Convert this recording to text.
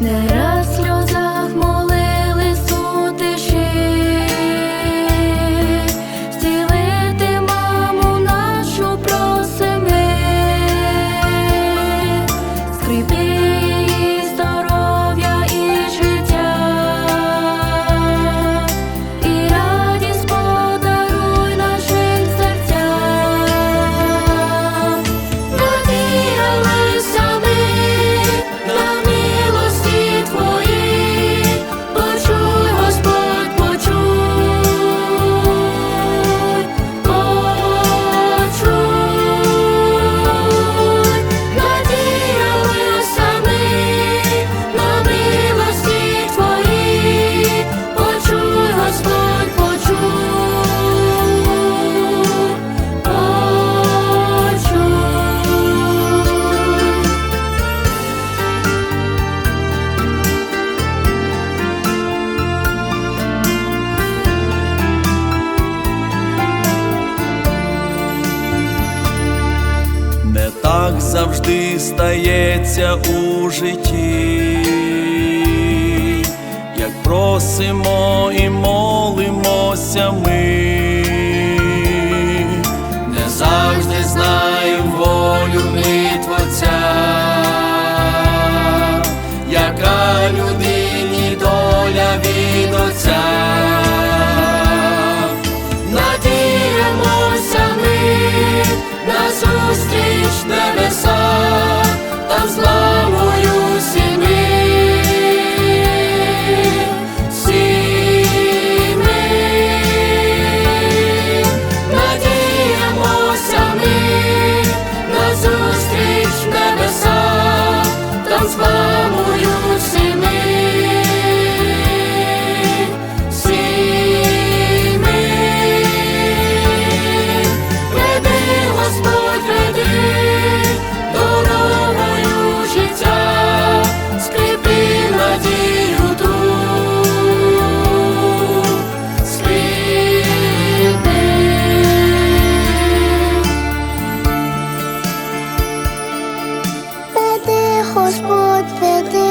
나라. так завжди стається у житті, як просимо і молимося ми. ojos por verte.